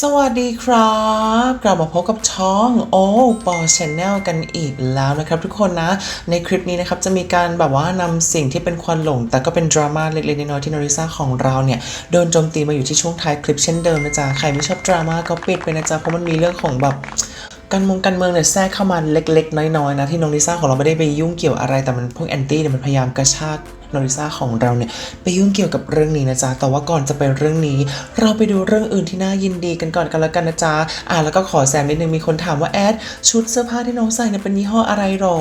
สวัสดีครับ กลับมาพบกับช่องโอ้ปอชแนลกันอีกแล้วนะครับทุกคนนะ ในคลิปนี้นะครับจะมีการแบบว่านำสิ่งที่เป็นควันหลง แต่ก็เป็นดราม่าเล็กๆน้อยๆที่นอริซาของเราเนี่ย โดนโจมตีมาอยู่ที่ช่วงท้ายคลิปเช่นเดิมนะจ๊ะ ใครไม่ชอบดราม่าก็ปิดไปนะจ๊ะ เพราะมันมีเรื่องของแบบการมองการเมืองเนี่ยแทรกเข้ามาเล็กๆ น้อยๆนะที่น้องลิซ่าของเราไม่ได้ไปยุ่งเกี่ยวอะไรแต่มันพวกแอนตี้เนี่ยมันพยายามกระชาก น้องลิซ่าของเราเนี่ยไปยุ่งเกี่ยวกับเรื่องนี้นะจ๊ะ แต่ว่าก่อนจะไปเรื่องนี้ เราไปดูเรื่องอื่นที่น่ายินดีกันก่อนกันแล้วกันนะจ๊ะ อะแล้วก็ขอแซมนิดนึงมีคนถามว่าแอดชุดเสื้อผ้าที่น้องใส่เนี่ยเป็นยี่ห้ออะไรหรอ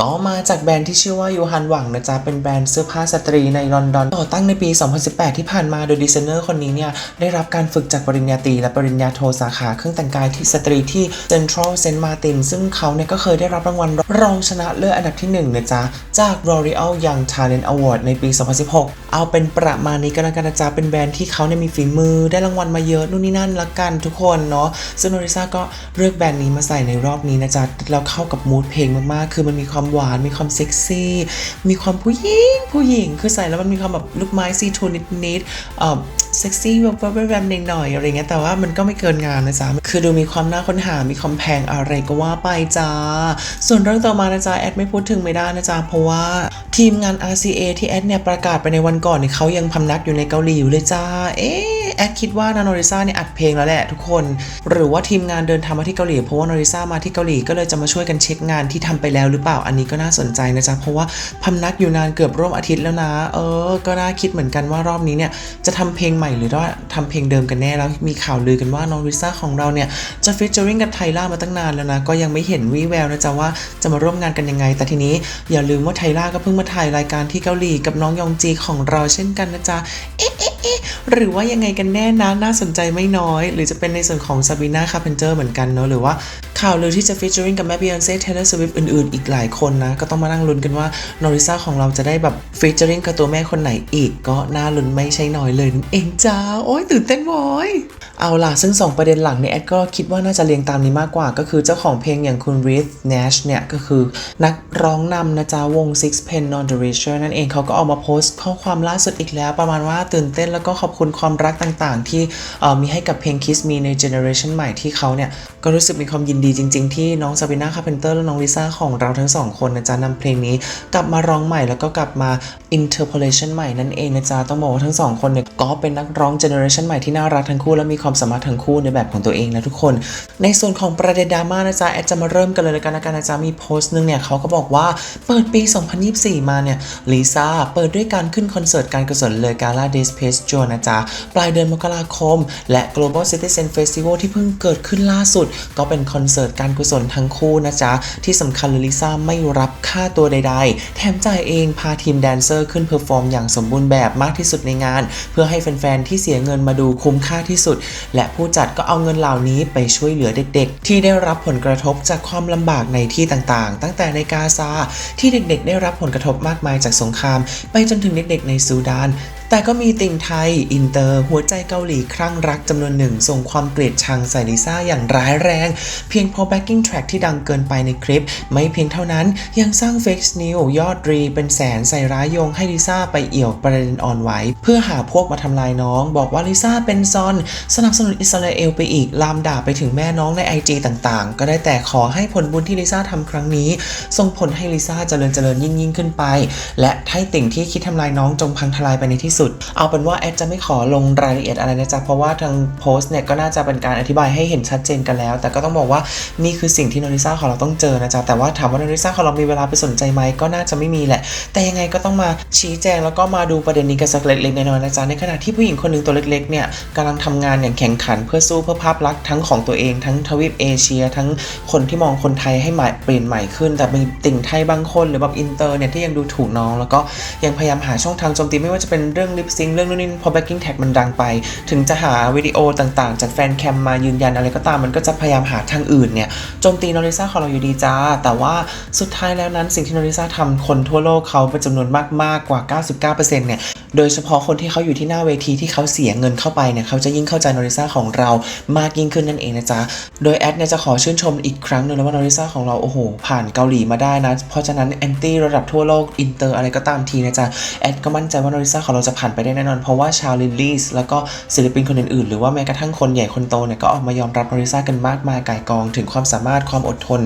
ก็มาจากแบรนด์ที่ชื่อว่ายูฮันหวังนะจ๊ะ เป็นแบรนด์เสื้อผ้าสตรีในลอนดอนก่อตั้งในปี 2018 ที่ผ่านมาโดยดีไซเนอร์คนนี้เนี่ยได้รับการฝึกจากปริญญาตรีและปริญญาโทสาขาเครื่องแต่งกายที่สตรีที่ Central Saint Martin ซึ่งเขาเนี่ยก็เคยได้รับรางวัลรองชนะเลิศอันดับที่1นะจ๊ะจาก L'Oreal Young Talent Award ในปี 2016 เอาเป็นประมาณนี้ก็แล้วกันนะจ๊ะเป็นแบรนด์ที่เขาเนี่ยมีฝีมือได้รางวัลมาเยอะนู่นนี่นั่นละกันทุกคนเนาะซึ่งโนริซาก็เลือกแบรนด์นี้มาใส่ในรอบนี้นะจ๊ะแล้วเข้ากับมูดเพลงมากๆ คือมันมีความหวาน มีความเซ็กซี่ มีความผู้หญิงผู้หญิง คือใส่แล้วมันมีความแบบลูกไม้ซีทูนิดๆ เซ็กซี่แบบแวบๆหน่อยอะไรเงี้ยแต่ว่ามันก็ไม่เกินงานนะจ๊ะ คือดูมีความน่าค้นหา มีความแพงอะไรก็ว่าไปจ้า ส่วนเรื่องต่อมานะจ๊ะ แอดไม่พูดถึงไม่ได้นะจ๊ะ เพราะว่าทีมงาน RCA ที่แอดเนี่ยประกาศไปในวันก่อนเนี่ยเขายังพำนักอยู่ในเกาหลีอยู่เลยจ้า เอ๊ะ แอดคิดว่านาโนริซาเนี่ยอัดเพลงแล้วแหละทุกคน หรือว่าทีมงานเดินทางมาที่เกาหลีเพราะว่านาริซามาที่เกาหลีก็เลยจะมาช่วยกันเช็คงานที่ทำไปแล้วหรือเปล่าอันนี้ก็น่าสนใจนะจ๊ะเพราะว่าพำนักอยู่นานเกือบร่วมอาทิตย์แล้วนะ เออ ก็น่าคิดเหมือนกันว่ารอบนี้เนี่ยจะทำเพลงใหม่หรือว่าทำเพลงเดิมกันแน่แล้วมีข่าวลือกันว่าน้องลิซ่าของเราเนี่ยจะฟิชเจอริงกับไทล่ามาตั้งนานแล้วนะก็ยังไม่เห็นวี่แววนะจ๊ะว่าจะมาร่วมงานกันยังไง แต่ทีนี้อย่าลืมว่าไทล่าก็เพิ่งมาถ่ายรายการที่เกาหลีกับน้องยองจีของเราเช่นกันนะจ๊ะเอ๊ะเอ๊ะเอ๊ะหรือว่ายังไงกันแน่นะน่าสนใจไม่น้อย หรือจะเป็นในส่วนของซาบีนาคาเพนเจอร์เหมือนกันเนาะหรือว่าข่าวลือที่จะฟิชเจอริงกับแม่บียอนเซ่เทเลอร์สวิฟอื่นๆ อีกหลายคนนะ ก็ต้องมานั่งลุ้นกันว่านอริซ่าของเราจะได้แบบฟิชเจอริงกับตัวแม่คนไหนอีก ก็น่าลุ้นไม่ใช่น้อยเลยนั่นเองจ้า โอ้ยตื่นเต้นว้ยเอาล่ะ ซึ่ง 2 ประเด็นหลังเนี่ยแอดก็คิดว่าน่าจะเรียงตามนี้มากกว่า ก็คือเจ้าของเพลงอย่างคุณ Reed Nash เนี่ย ก็คือนักร้องนำนะจ๊ะวง Sixpence Non The Richer นั่นเองเขาก็ออกมาโพสต์ข้อความล่าสุดอีกแล้ว ประมาณว่าตื่นเต้นแล้วก็ขอบคุณความรักต่างๆ ที่มีให้กับเพลง Kiss Me ในเจเนอเรชันใหม่ที่เขาเนี่ยก็รู้สึกมีความยินดีจริง ๆ ที่น้องซาบิน่าคาเพนเตอร์และน้องลิซ่าของเราทั้งสองคนนะจ๊ะนำเพลงนี้กลับมาร้องใหม่แล้วก็กลับมา interpolation ใหม่นั่นเองนะจ๊ะต้องบอกว่าทั้งสองคนเนี่ยก็เป็นนักร้องเจเนอเรชันใหม่ที่น่ารักทั้งคู่และมีความสามารถทั้งคู่ในแบบของตัวเองนะทุกคน ในส่วนของประเด็นดราม่านะจ๊ะแอดจะมาเริ่มกันเลยแล้วกันนะกันนะจ๊ะมีโพสต์หนึงเนี่ยเขาก็บอกว่าเปิดปี 2024 มาเนี่ยลิซ่าเปิดด้วยการขึ้นคอนเสิร์ตการกุศลเลยกาลาเดสเพสจนะจ๊ะปลายเดือนมกราคม และ Global Citizen Festival ที่เพิ่งเกิดขึ้นล่าสุด ก็เป็นคอนเสิร์ตการกุศลทั้งคู่นะจ๊ะ ที่สำคัญลลิซ่าไม่รับค่าตัวใด ๆ แถมจ่ายเองพาทีมแดนเซอร์ขึ้นเพอร์ฟอร์มอย่างสมบูรณ์แบบมากที่สุดในงาน เพื่อให้แฟนๆที่เสียเงินมาดูคุ้มค่าที่สุด และผู้จัดก็เอาเงินเหล่านี้ไปช่วยเหลือเด็กๆ ที่ได้รับผลกระทบจากความลำบากในที่ต่างๆ ตั้งแต่ในกาซาที่เด็กๆ ได้รับผลกระทบมากมายจากสงคราม ไปจนถึงเด็กๆ ในซูดาน แต่ก็มีติ่งไทย อินเตอร์ หัวใจเกาหลีครั่งรักจำนวนหนึ่ง ส่งความเกลียดชังใส่ลิซ่าอย่างร้ายแรง เพียงเพราะ backing track ที่ดังเกินไปในคลิป ไม่เพียงเท่านั้นยังสร้าง fake news ยอดรีเป็นแสนใส่ร้ายโยงให้ลิซ่าไปเอี่ยวประเด็นอ่อนไหว เพื่อหาพวกมาทำลายน้อง บอกว่าลิซ่าเป็นซอน สนับสนุนอิสราเอลไปอีกลามด่าไปถึงแม่น้องใน IG ต่างๆ ก็ได้แต่ขอให้ผลบุญที่ลิซ่าทำครั้งนี้ ส่งผลให้ลิซ่าเจริญเจริญยิ่งยิ่งขึ้นไป และให้ติ่งที่คิดทำลายน้องจงพังทลายไปในที่สุดเอาเป็นว่าแอดจะไม่ขอลงรายละเอียดอะไรนะจ๊ะ เพราะว่าทางโพสต์เนี่ยก็น่าจะเป็นการอธิบายให้เห็นชัดเจนกันแล้ว แต่ก็ต้องบอกว่านี่คือสิ่งที่โนริซ่าของเราต้องเจอนะจ๊ะ แต่ว่าถามว่าโนริซ่าของเรามีเวลาไปสนใจไหมก็น่าจะไม่มีแหละ แต่ยังไงก็ต้องมาชี้แจงแล้วก็มาดูประเด็นนี้กันสักเล็กๆน้อยๆนะจ๊ะ ในขณะที่ผู้หญิงคนหนึ่งตัวเล็กๆเนี่ยกำลังทำงานอย่างแข่งขันเพื่อสู้เพื่อภาพลักษณ์ทั้งของตัวเองทั้งทวีปเอเชีย ทั้งคนที่มองคนไทยให้ใหม่เปลี่ยนใหม่ขึ้น แต่มีติ่งไทยบางคนหรือแบบอินเตอร์เนี่ยที่ยังดูถูกน้อง แล้วก็ยังพยายามหาช่องทางโจมตีไม่ว่าจะเป็นเรื่องลิปซิงเรื่องนู่นนี่พอแบ็กกิ้งแท็กมันดังไป ถึงจะหาวิดีโอต่างๆ จากแฟนแคมมายืนยันอะไรก็ตามมันก็จะพยายามหาทางอื่นเนี่ยโจมตีนอริซ่าของเราอยู่ดีจ้า แต่ว่าสุดท้ายแล้วนั้นสิ่งที่นอริซ่าทำคนทั่วโลกเขาเป็นจำนวนมากๆกว่า 99%เนี่ย โดยเฉพาะคนที่เขาอยู่ที่หน้าเวทีที่เขาเสียเงินเข้าไปเนี่ยเขาจะยิ่งเข้าใจโนริซาของเรามากยิ่งขึ้นนั่นเองนะจ๊ะ โดยแอดเนี่ยจะขอชื่นชมอีกครั้งหนึ่งเลยว่านริซาของเราโอ้โห ผ่านเกาหลีมาได้นะ เพราะฉะนั้นแอนตี้ระดับทั่วโลกอินเตอร์อะไรก็ตามทีนะจ๊ะ แอดก็มั่นใจว่าโนริซาของเราจะผ่านไปได้แน่นอน เพราะว่าชาวลิลลี่แล้วก็ศิลปินคนอื่นๆ หรือว่าแม้กระทั่งคนใหญ่คนโตเนี่ยก็ออกมายอมรับโนริซากันมากมายก่ายกอง ถึงความสามารถความอดทน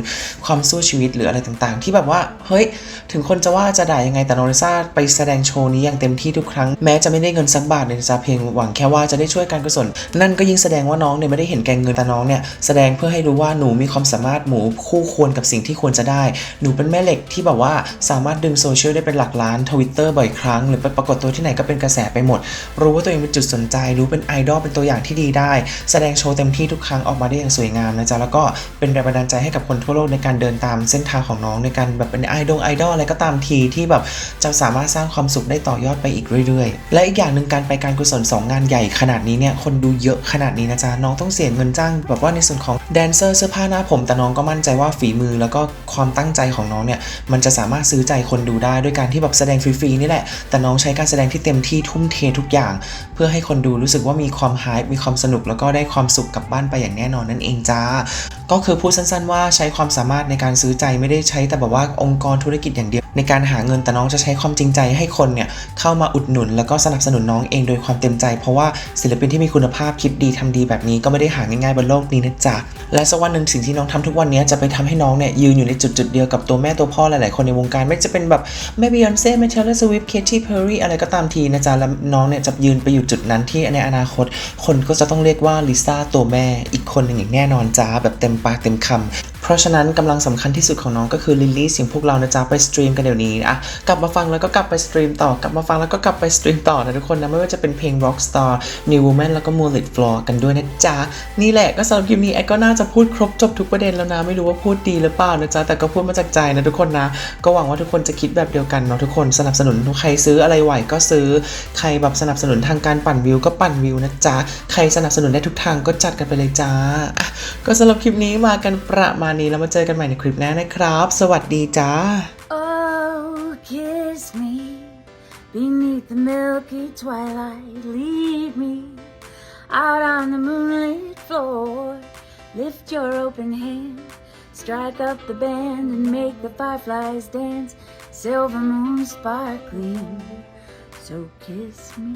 ความสู้ชีวิตหรืออะไรต่างๆ ที่แบบว่าเฮ้ยถึงคนจะว่าจะด่ายังไงแต่นริซาไปแสดงโชว์นี้อย่างเต็มที่ทุกครั้งแม้จะไม่ได้เงินสักบาทเลยจ๊ะเพียงหวังแค่ว่าจะได้ช่วยการกุศลนั่นก็ยิ่งแสดงว่าน้องเนี่ยไม่ได้เห็นแก่เงินแต่น้องเนี่ยแสดงเพื่อให้รู้ว่าหนูมีความสามารถหมูคู่ควรกับสิ่งที่ควรจะได้ หนูเป็นแม่เหล็กที่แบบว่าสามารถดึงโซเชียลได้เป็นหลักล้านทวิตเตอร์บ่อยครั้งหรือไปปรากฏตัวที่ไหนก็เป็นกระแสไปหมด รู้ว่าตัวเองเป็นจุดสนใจ รู้เป็นไอดอลเป็นตัวอย่างที่ดีได้ แสดงโชว์เต็มที่ทุกครั้งออกมาได้อย่างสวยงามนะจ๊ะแล้วก็เป็นแรงบันดาลใจให้กับคนทั่วโลกในการเดินตามเส้นทางของน้องในการแบบเป็นไอดอลไอดอลอะไรก็ตามทีที่แบบจะสามารถสร้างความสุขได้ต่อยอดไปอีกเรื่อยๆ และอีกอย่างหนึ่งการไปการกุศลสองงานใหญ่ขนาดนี้เนี่ยคนดูเยอะขนาดนี้นะจ๊ะน้องต้องเสียเงินจ้างแบบว่าในส่วนของแดนเซอร์เสื้อผ้าหน้าผม แต่น้องก็มั่นใจว่าฝีมือแล้วก็ความตั้งใจของน้องเนี่ยมันจะสามารถซื้อใจคนดูได้ด้วยการที่แบบแสดงฟรีๆนี่แหละ แต่น้องใช้การแสดงที่เต็มที่ทุ่มเททุกอย่าง เพื่อให้คนดูรู้สึกว่ามีความฮายมีความสนุกแล้วก็ได้ความสุขกลับบ้านไปอย่างแน่นอนนั่นเองจ้าก็คือพูดสั้นๆ ว่าใช้ความสามารถในการซื้อใจไม่ได้ใช้แต่แบบว่าองค์กรธุรกิจอย่างเดียว ในการหาเงินแต่น้องจะใช้ความจริงใจให้คนเนี่ยเข้ามาอุดหนุน แล้วก็สนับสนุนน้องเองโดยความเต็มใจ เพราะว่าศิลปินที่มีคุณภาพคิดดีทำดีแบบนี้ก็ไม่ได้หาง่ายๆบนโลกนี้นะจ๊ะและสักวันหนึ่งสิ่งที่น้องทำทุกวันนี้จะไปทำให้น้องเนี่ยยืนอยู่ในจุดๆเดียวกับตัวแม่ตัวพ่อหลายๆคนในวงการ ไม่จะเป็นแบบแม่บียอนเซ่แม่เทเลอร์สวิฟเคที่เพอร์รี่อะไรก็ตามทีนะจ๊ะแล้วน้องเนี่ยจะยืนไปอยู่จุดนั้นที่ในอนาคต คนก็จะต้องเรียกว่าลิซ่าตัวแม่อีกคนหนึ่งอย่างแน่นอนจ้าแบบเต็มปากเต็มคำเพ ราะฉะนั้นกำลังสำคัญที่สุดของน้องก็คือลิลลี่เสียงพวกเรานะจ๊ะไปสตรีมกันเดี๋ยวนี้อะกลับมาฟังแล้วก็กลับไปสตรีมต่อกลับมาฟังแล้วก็กลับไปสตรีมต่อนะทุกคนนะไม่ว่าจะเป็นเพลง Rockstar New Woman แล้วก็ Mullet Floor กันด้วยนะจ๊ะ นี่แหละก็สำหรับคลิปนี้แอดก็น่าจะพูดครบจบทุกประเด็นแล้วนะไม่รู้ว่าพูดดีหรือเปล่านะจ๊ะแต่ก็พูดมาจากใจนะทุกคนนะ ก็หวังว่าทุกคนจะคิดแบบเดียวกันเนาะทุกคนสนับสนุนใครซื้ออะไรไหวก็ซื้อใครแบบสนับสนุนทางการปั่นวิวก็ปั่นวิวนะจ๊ะใครสนับสนุนได้ทุกทางก็จัดกันไปเลยจ้าก็สำหรับคลิปนี้มากันประมาณนี้แล้วมาเจอกันใหม่ในคลิปหน้านะครับ สวัสดีจ้า Oh, kiss me beneath the milky twilight. Lead me out on the moonlit floor. Lift your open hand, strike up the band, and make the fireflies dance. Silver moon sparkling, so kiss me.